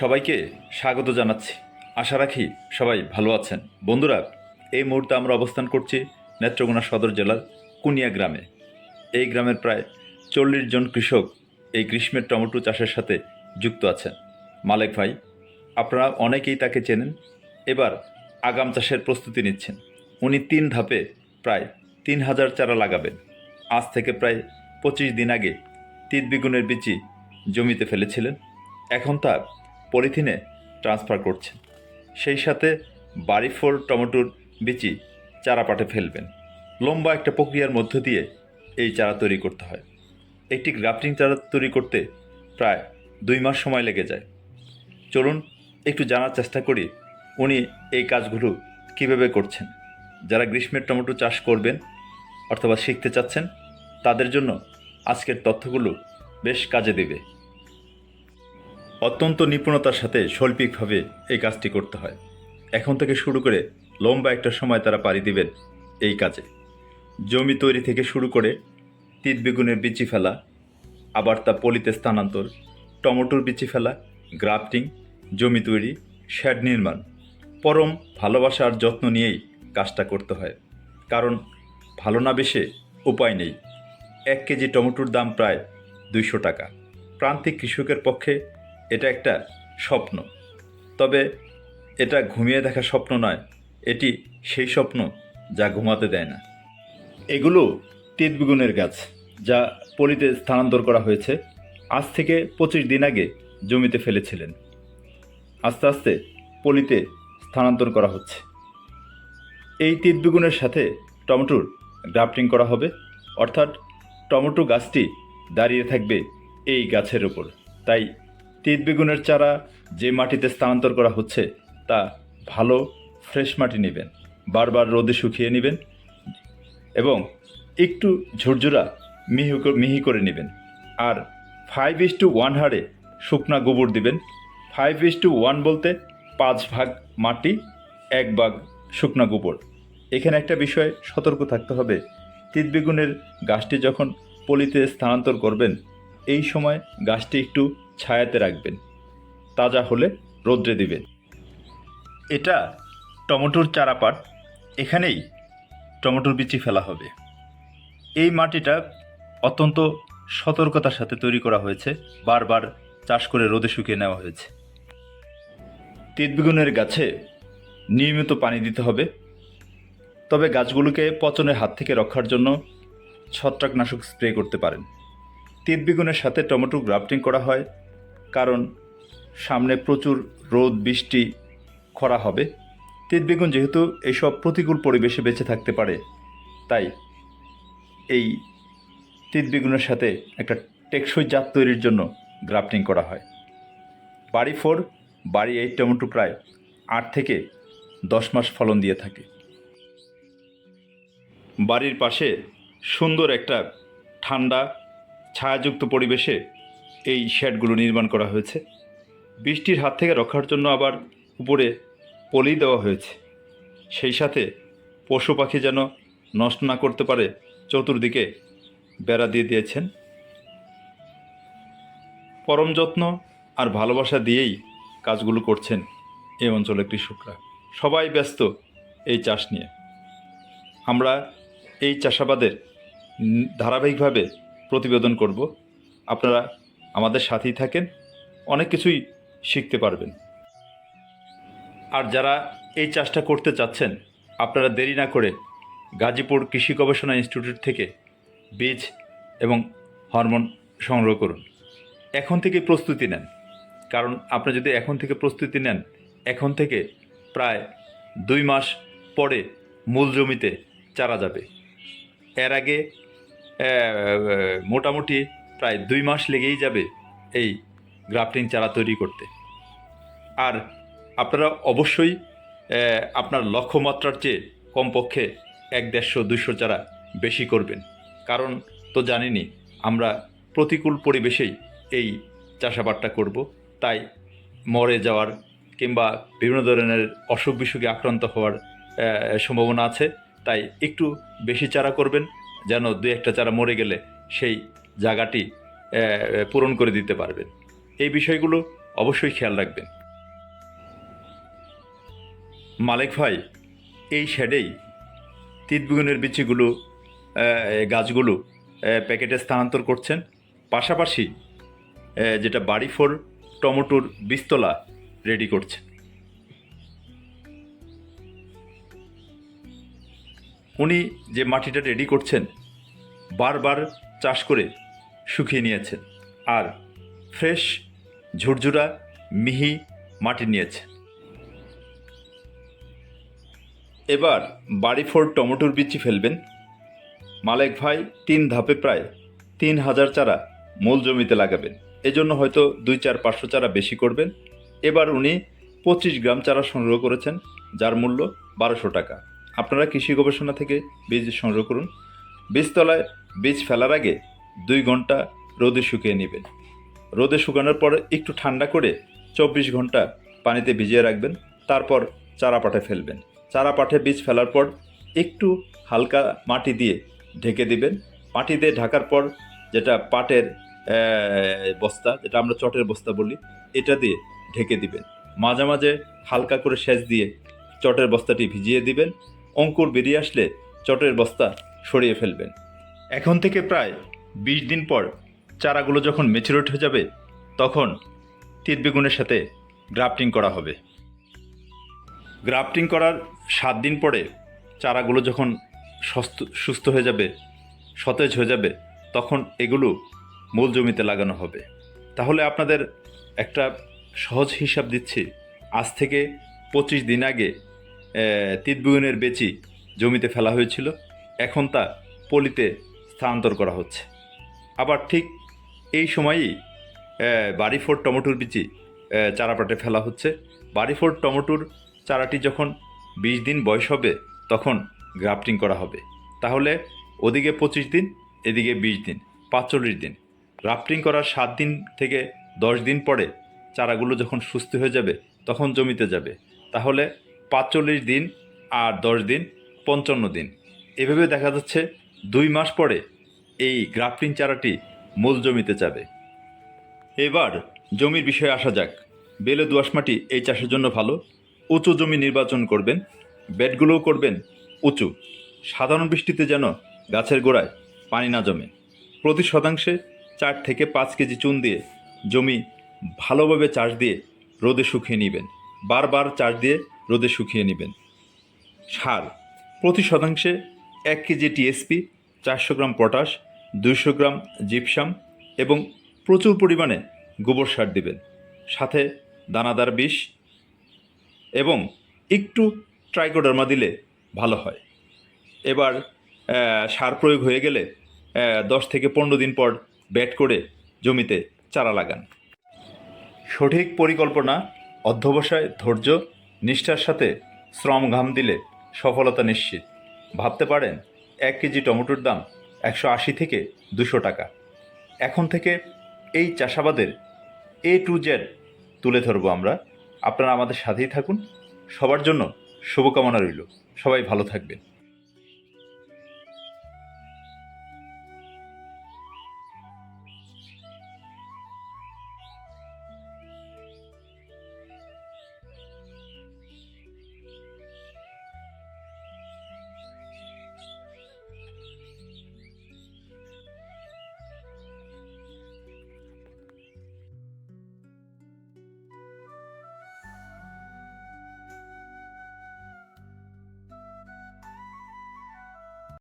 সবাইকে স্বাগত জানাচ্ছি। আশা রাখি সবাই ভালো আছেন। বন্ধুরা, এই মুহূর্তে আমরা অবস্থান করছি নেত্রকোনা সদর জেলার কুনিয়া গ্রামে। এই গ্রামের প্রায় চল্লিশ জন কৃষক এই গ্রীষ্মের টমেটো চাষের সাথে যুক্ত আছেন। মালেক ভাই, আপনারা অনেকেই তাকে চেনেন। এবার আগাম চাষের প্রস্তুতি নিচ্ছেন। উনি তিন ধাপে প্রায় তিন হাজার চারা লাগাবেন। আজ থেকে প্রায় পঁচিশ দিন আগে তিত বিগুনের বিচি জমিতে ফেলেছিলেন। এখন তা পলিথিনে ট্রান্সফার করছেন। সেই সাথে বাড়ি ফোর টমেটোর বিচি চারা পাটে ফেলবেন। লম্বা একটা প্রক্রিয়ার মধ্য দিয়ে এই চারা তৈরি করতে হয়। একটি গ্রাফটিং চারা তৈরি করতে প্রায় দুই মাস সময় লেগে যায়। চলুন একটু জানার চেষ্টা করি উনি এই কাজগুলো কীভাবে করছেন। যারা গ্রীষ্মের টমেটো চাষ করবেন অথবা শিখতে চাচ্ছেন, তাদের জন্য আজকের তথ্যগুলো বেশ কাজে দেবে। অত্যন্ত নিপুণতার সাথে শৈল্পিকভাবে এই কাজটি করতে হয়। এখন থেকে শুরু করে লম্বা একটা সময় তারা পাড়ি দিবেন এই কাজে। জমি তৈরি থেকে শুরু করে তিত বেগুনের বিচি ফেলা, আবার তা পলিতে স্থানান্তর, টমেটোর বিচি ফেলা, গ্রাফটিং, জমি তৈরি শ্যাড নির্মাণ, পরম ভালোবাসা আর যত্ন নিয়েই কাজটা করতে হয়। কারণ ভালো না বেশে উপায় নেই। এক কেজি টমেটোর দাম প্রায় দুইশো টাকা। প্রান্তিক কৃষকের পক্ষে এটা একটা স্বপ্ন। তবে এটা ঘুমিয়ে দেখা স্বপ্ন নয়, এটি সেই স্বপ্ন যা ঘুমাতে দেয় না। এগুলো তিতবিগুনের গাছ যা পলিতে স্থানান্তর করা হয়েছে আজ থেকে পঁচিশ দিন আগে জমিতে ফেলেছিলেন। আস্তে আস্তে পলিতে স্থানান্তর করা হচ্ছে। এই তিতবিগুনের সাথে টমেটোর গ্রাফটিং করা হবে, অর্থাৎ টমেটো গাছটি দাঁড়িয়ে থাকবে এই গাছের ওপর তাই তিত বেগুনের চারা যে মাটিতে স্থানান্তর করা হচ্ছে, তা ভালো, ফ্রেশ মাটি নেবেন। বারবার রোদে শুকিয়ে নেবেন এবং একটু ঝুরঝুরা মিহি মিহি করে নেবেন। আর ফাইভ ইস টু ওয়ান হারে শুকনা গোবর দিবেন। ফাইভ ইস টু ওয়ান বলতে পাঁচ ভাগ মাটি, এক ভাগ শুকনা গোবর। এখানে একটা বিষয় সতর্ক থাকতে হবে। তিত বেগুনের গাছটি যখন পলিতে স্থানান্তর করবেন এই সময় গাছটি একটু ছায়াতে রাখবেন। তাজা হলে রোদ্রে দিবেন। এটা টমেটোর চারাপাট। এখানেই টমেটোর বিচি ফেলা হবে। এই মাটিটা অত্যন্ত সতর্কতার সাথে তৈরি করা হয়েছে। বারবার চাষ করে রোদে শুকিয়ে নেওয়া হয়েছে। তিতবিগুনের গাছে নিয়মিত পানি দিতে হবে। তবে গাছগুলোকে পচনের হাত থেকে রক্ষার জন্য ছত্রাকনাশক স্প্রে করতে পারেন। তিত বেগুনের সাথে টমেটো গ্রাফটিং করা হয়, কারণ সামনে প্রচুর রোদ, বৃষ্টি, খরা হবে। তিত বেগুন যেহেতু এইসব প্রতিকূল পরিবেশে বেঁচে থাকতে পারে, তাই এই তিত বেগুনের সাথে একটা টেকসই জাত তৈরির জন্য গ্রাফটিং করা হয়। বাড়ি ফোর, বাড়ি এইট টমেটো প্রায় আট থেকে দশ মাস ফলন দিয়ে থাকে। বাড়ির পাশে সুন্দর একটা ঠান্ডা ছায়াযুক্ত পরিবেশে এই শেডগুলো নির্মাণ করা হয়েছে। বৃষ্টির হাত থেকে রক্ষার জন্য আবার উপরে পলি দেওয়া হয়েছে। সেই সাথে পশু পাখি যেন নষ্ট না করতে পারে, চতুর্দিকে বেড়া দিয়ে দিয়েছেন। পরম যত্ন আর ভালোবাসা দিয়েই কাজগুলো করছেন এই অঞ্চলের কৃষকরা। সবাই ব্যস্ত এই চাষ নিয়ে। আমরা এই চাষাবাদের ধারাবাহিকভাবে প্রতিবেদন করব। আপনারা আমাদের সাথেই থাকেন, অনেক কিছুই শিখতে পারবেন। আর যারা এই চাষটা করতে চাচ্ছেন, আপনারা দেরি না করে গাজীপুর কৃষি গবেষণা ইনস্টিটিউট থেকে বীজ এবং হরমোন সংগ্রহ করুন। এখন থেকে প্রস্তুতি নেন। কারণ আপনি যদি এখন থেকে প্রস্তুতি নেন, এখন থেকে প্রায় দুই মাস পরে মূল জমিতে চারা যাবে। এর আগে মোটামুটি প্রায় দুই মাস লেগেই যাবে এই গ্রাফটিং চারা তৈরি করতে। আর আপনারা অবশ্যই আপনার লক্ষ্যমাত্রার চেয়ে কমপক্ষে এক দেড়শো দুশো চারা বেশি করবেন। কারণ তো জানিনি, আমরা প্রতিকূল পরিবেশেই এই চাষাবাদটা করব। তাই মরে যাওয়ার কিংবা বিভিন্ন ধরনের অসুখ বিসুখে আক্রান্ত হওয়ার সম্ভাবনা আছে। তাই একটু বেশি চারা করবেন। যেন দু একটা চারা মরে গেলে সেই জায়গাটি পূরণ করে দিতে পারবেন। এই বিষয়গুলো অবশ্যই খেয়াল রাখবেন। মালিক ভাই, এই শেডেই তিত বেগুনের বিচিগুলো গাছগুলো প্যাকেটে স্থানান্তর করছেন। পাশাপাশি যেটা বাড়ি ফোর টমেটোর বীজতলা রেডি করছেন। উনি যে মাটিটা রেডি করছেন, বারবার চাষ করে শুকিয়ে নিয়েছেন আর ফ্রেশ ঝুরঝুরা, মিহি মাটি নিয়েছে এবার বাড়ি ফোর টমেটোর বিচি ফেলবেন। মালেক ভাই তিন ধাপে প্রায় তিন হাজার চারা মূল জমিতে লাগাবেন। এজন্য হয়তো দুই চার পাঁচশো চারা বেশি করবেন। এবার উনি পঁচিশ গ্রাম চারা সংগ্রহ করেছেন, যার মূল্য বারোশো টাকা। আপনারা কৃষি গবেষণা থেকে বীজ সংগ্রহ করুন। বীজতলায় বীজ ফেলার আগে দুই ঘণ্টা রোদে শুকিয়ে নেবেন। রোদে শুকানোর পর একটু ঠান্ডা করে চব্বিশ ঘণ্টা পানিতে ভিজিয়ে রাখবেন, তারপর চারা পাঠে ফেলবেন। চারা পাঠে বীজ ফেলার পর একটু হালকা মাটি দিয়ে ঢেকে দিবেন। মাটি দিয়ে ঢাকার পর যেটা পাটের বস্তা, যেটা আমরা চটের বস্তা বলি, এটা দিয়ে ঢেকে দিবেন। মাঝে মাঝে হালকা করে সেচ দিয়ে চটের বস্তাটি ভিজিয়ে দিবেন। অঙ্কুর বেরিয়ে আসলে চটের বস্তা সরিয়ে ফেলবেন। এখন থেকে প্রায় বিশ দিন পর চারাগুলো যখন মেচুরেট হয়ে যাবে, তখন তিত বেগুনের সাথে গ্রাফটিং করা হবে। গ্রাফটিং করার সাত দিন পরে চারাগুলো যখন সুস্থ হয়ে যাবে, সতেজ হয়ে যাবে, তখন এগুলো মূল জমিতে লাগানো হবে। তাহলে আপনাদের একটা সহজ হিসাব দিচ্ছি। আজ থেকে পঁচিশ দিন আগে তিতবেগুনের বেচি জমিতে ফেলা হয়েছিল। এখন তা পলিতে স্থানান্তর করা হচ্ছে। আবার ঠিক এই সময়ই আহ, বাড়ি ফোর টমেটোর বিচি চারাপাটে ফেলা হচ্ছে। বাড়ি ফোর টমেটোর চারাটি যখন বিশ দিন বয়স হবে তখন গ্রাফটিং করা হবে। তাহলে ওদিকে পঁচিশ দিন এদিকে বিশ দিন পাঁচচল্লিশ দিন। গ্রাফটিং করার সাত দিন থেকে দশ দিন পরে চারাগুলো যখন সুস্থ হয়ে যাবে তখন জমিতে যাবে। তাহলে পাঁচচল্লিশ দিন আর দশ দিন, পঞ্চান্ন দিন। এভাবে দেখা যাচ্ছে দুই মাস পরে এই গ্রাফটিং চারাটি মূল জমিতে যাবে এবার জমির বিষয়ে আসা যাক। বেলে দোআঁশ মাটি এই চাষের জন্য ভালো। উঁচু জমি নির্বাচন করবেন, বেডগুলোও করবেন উঁচু। সাধারণ বৃষ্টিতে যেন গাছের গোড়ায় পানি না জমে। প্রতি শতাংশে চার থেকে পাঁচ কেজি চুন দিয়ে জমি ভালোভাবে চাষ দিয়ে রোদে শুকিয়ে নেবেন। বারবার চাষ দিয়ে রোদে শুকিয়ে নেবেন। সার, প্রতি শতাংশে এক কেজি টিএসপি, চারশো গ্রাম পটাশ, দুইশো গ্রাম জিপসাম এবং প্রচুর পরিমাণে গোবর সার দিবেন। সাথে দানাদার বিষ এবং একটু ট্রাইকোডার্মা দিলে ভালো হয়। এবার সার প্রয়োগ হয়ে গেলে দশ থেকে পনেরো দিন পর ব্যাট করে জমিতে চারা লাগান। সঠিক পরিকল্পনা, অধ্যবসায়, ধৈর্য নিষ্ঠার সাথে শ্রম ঘাম দিলে সফলতা নিশ্চিত। ভাবতে পারেন, এক কেজি টমেটোর দাম একশো আশি থেকে দুশো টাকা। এখন থেকে এই চাষাবাদের এ টু জেড তুলে ধরবো আমরা। আপনারা আমাদের সাথেই থাকুন। সবার জন্য শুভকামনা রইল। সবাই ভালো থাকবেন।